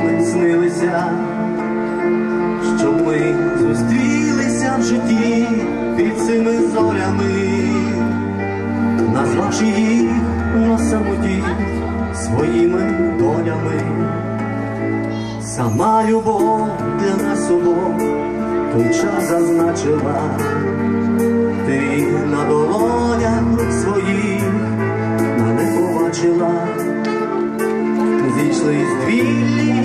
ночами снилися, щоб ми зустрілися в житті під цими зорями, назвавши їх на самоті своїми долями. Сама любов для нас обох той час зазначила, ти на долонях рук своїх мене побачила, зійшли з дві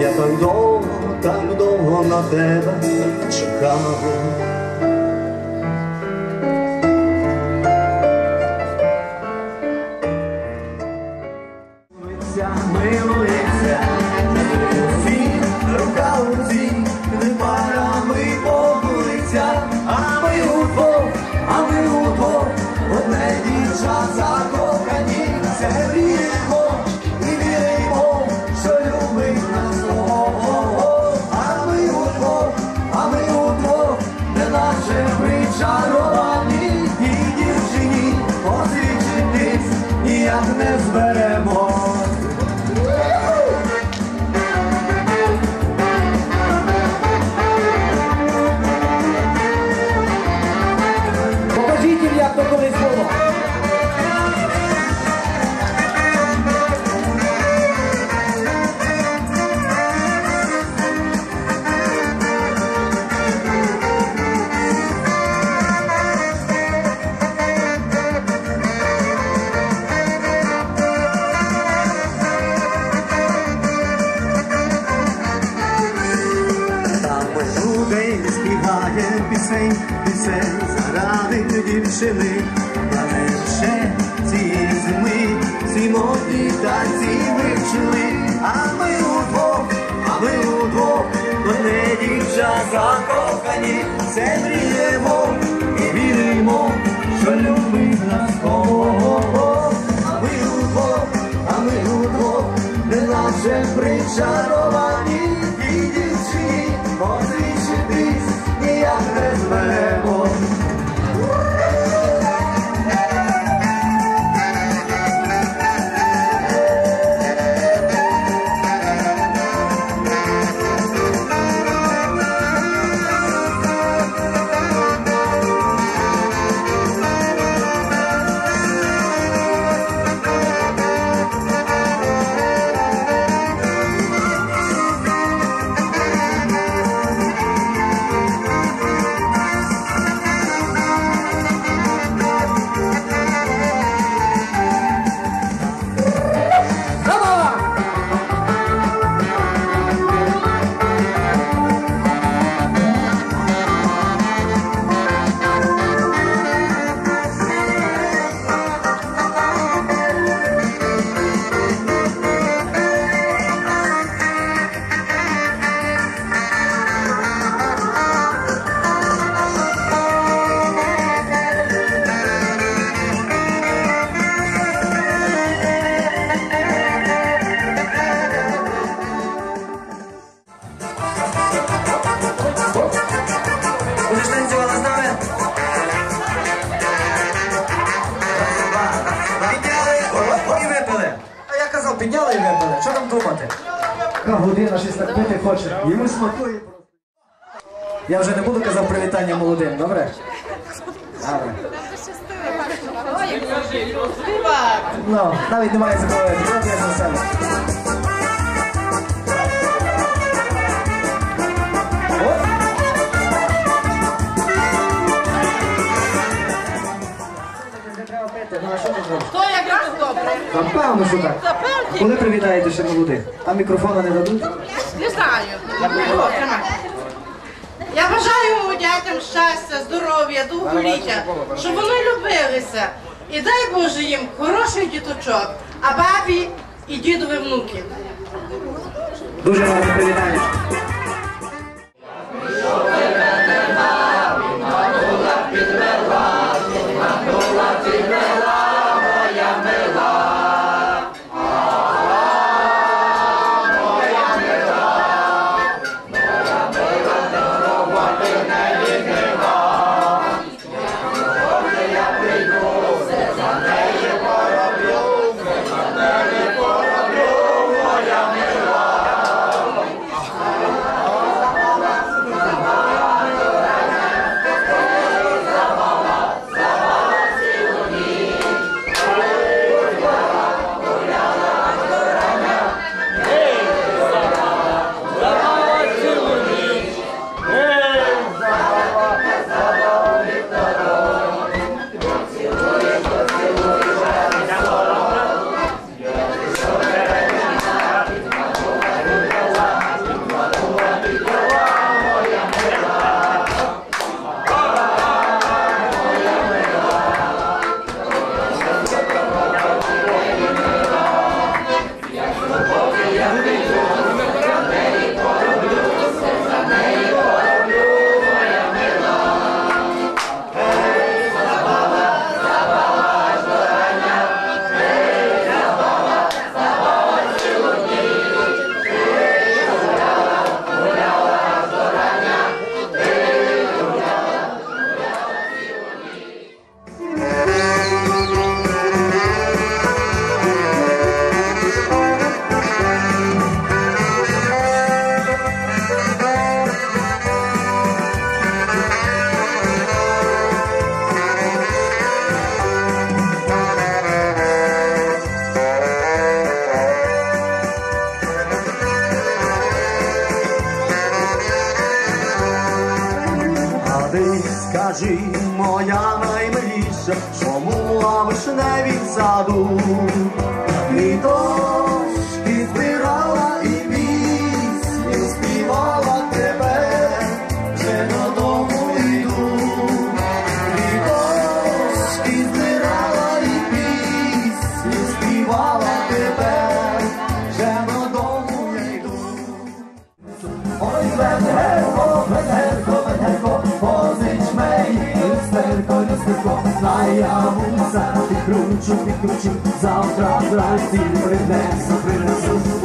Я так довго, так довго на тебе чекав. Закохані, все мріємо і віримо, що любить нас Бог. А ми удвох, а ми удвох, не наше причаровані я і випили. Що там думати? Яка година щось так пити хоче. Йому смакує. Я вже не буду казав привітання молодим, добре? Добре. Ну, навіть немає за кого Дякую за себе. Добре. Напевно, що так. Коли привітаєте ще молодих? А мікрофона не дадуть? Не знаю. О, тримай. Я бажаю моїм дітям щастя, здоров'я, довголіття, щоб вони любилися. І дай Боже їм хороших діточок, а бабі і дідові внуки. Дуже гарне привітання. Скажи, моя наймиліша, чому на вишневім саду Квіточки збирала і пісню співала тебе, вже додому йду. Квіточки збирала і пісню співала тебе, вже додому йду. Ой, підкручу, підкручу, завтра вранці принесу, принесу.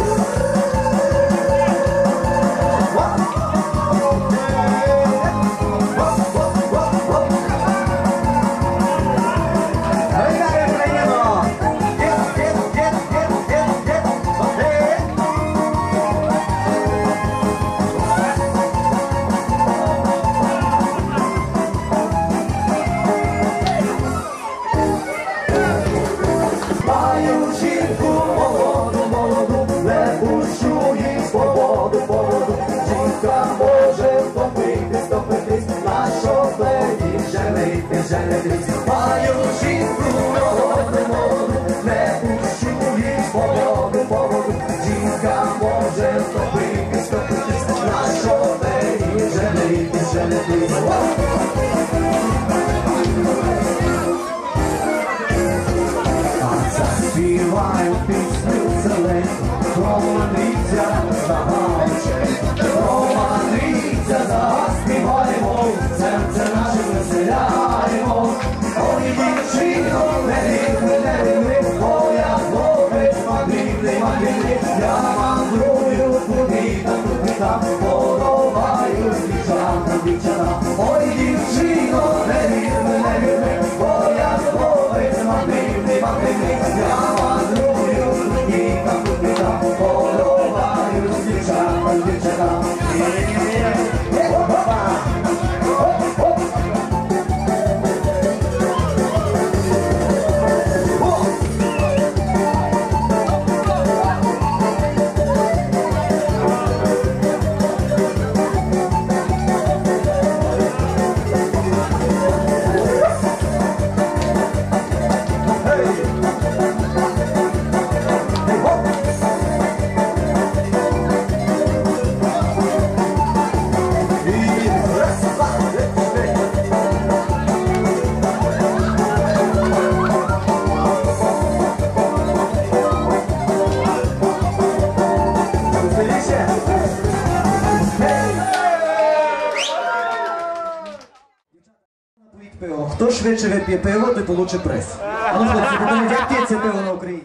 Хто швидше вип'є пиво, той получить приз. А ну, хлопці, покажіть, як п'ється пиво на Україні.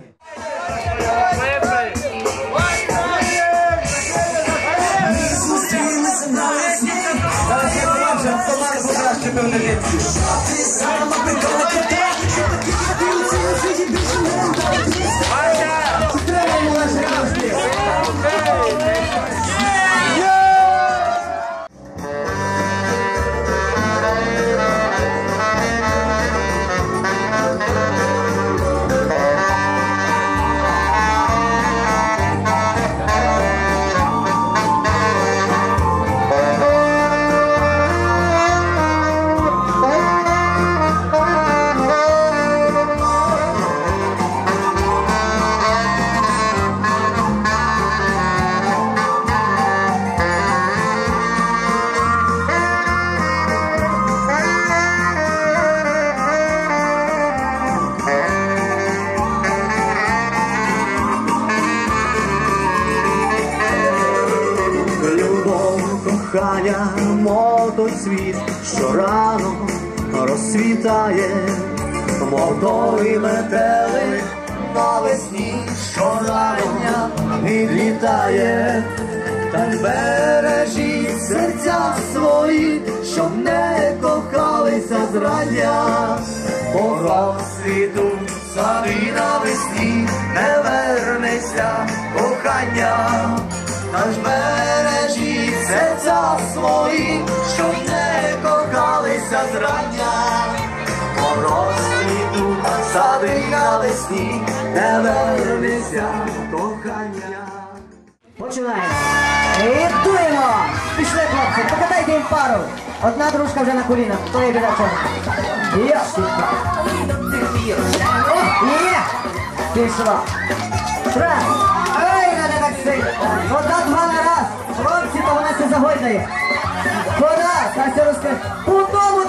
Зараз я покажу, хто має покраще пиво на світ, що рано розцвітає, мов той метелик навесні, що рано відлітає, та й бережіть серця свої, щоб не кохалися зрання, бо розцвітуть сади навесні, не вернеться кохання. Ж бережіть серця свої, зрання. Порозцвітуть сади навесні, не вернеться кохання. Починаємо. І! Пішли, хлопці, покатайте їм пару. Одна дружка вже на колінах, то є біда чого. Є! Є! Пішла. Раз. Ай, не так сильно. Вода два на раз. Хлопці, то вона се загойдає. Вода, так се розкаже. По одному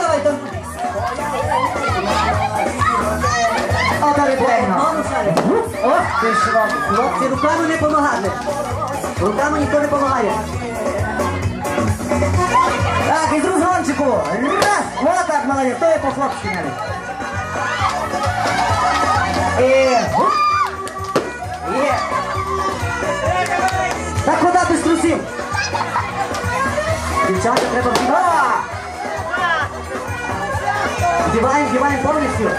давай там. О. О, пішло. Хлопці, руками не помагати. Руками ніхто не допомагає. Так, із розгончику. Раз. Вот так, молодець. То є по-хлопськи навіть. І... Є. Так, куди без трусів? Дівчата, треба вдівати. Вдіваємо, вдіваємо повністю.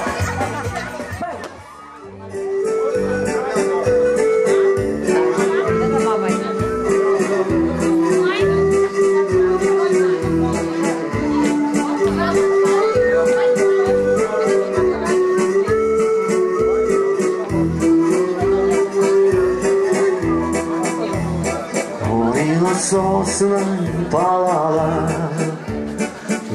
palala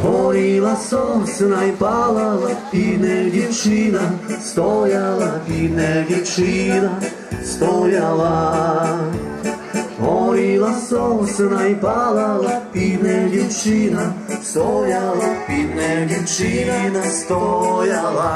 Gorila sosna i palala I ne dječina stojala I ne dječina stojala. Gorila sosna i palala I ne dječina stojala I ne dječina stojala.